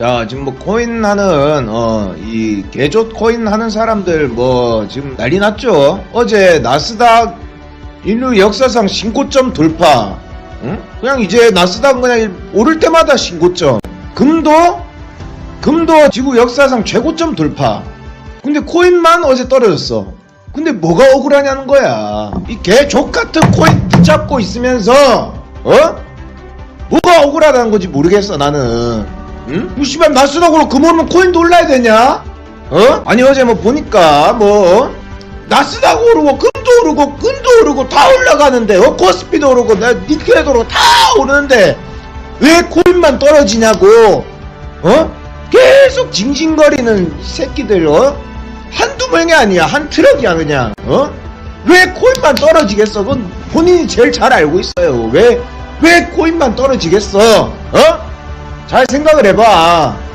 자, 지금 뭐 코인 하는 어 이 개조 코인 하는 사람들 뭐 지금 난리 났죠. 어제 나스닥 인류 역사상 신고점 돌파. 응? 그냥 이제 나스닥 그냥 오를 때마다 신고점. 금도 금도 지구 역사상 최고점 돌파. 근데 코인만 어제 떨어졌어. 근데 뭐가 억울하냐는 거야. 이 개족 같은 코인 붙잡고 있으면서 어? 뭐가 억울하다는 건지 모르겠어 나는 응? 뭐 씨발 나스닥으로 금오르면 코인도 올라야 되냐? 어? 아니 어제 뭐 보니까 뭐 어? 나스닥 오르고 금도 오르고 금도 오르고 다 올라가는데 어? 코스피도 오르고 나 니켈도 오르고 다 오르는데 왜 코인만 떨어지냐고 어? 계속 징징거리는 이 새끼들 어? 한두 명이 아니야 한 트럭이야 그냥 어? 왜 코인만 떨어지겠어 그건 본인이 제일 잘 알고 있어요 왜 왜 코인만 떨어지겠어 어? 잘 생각을 해봐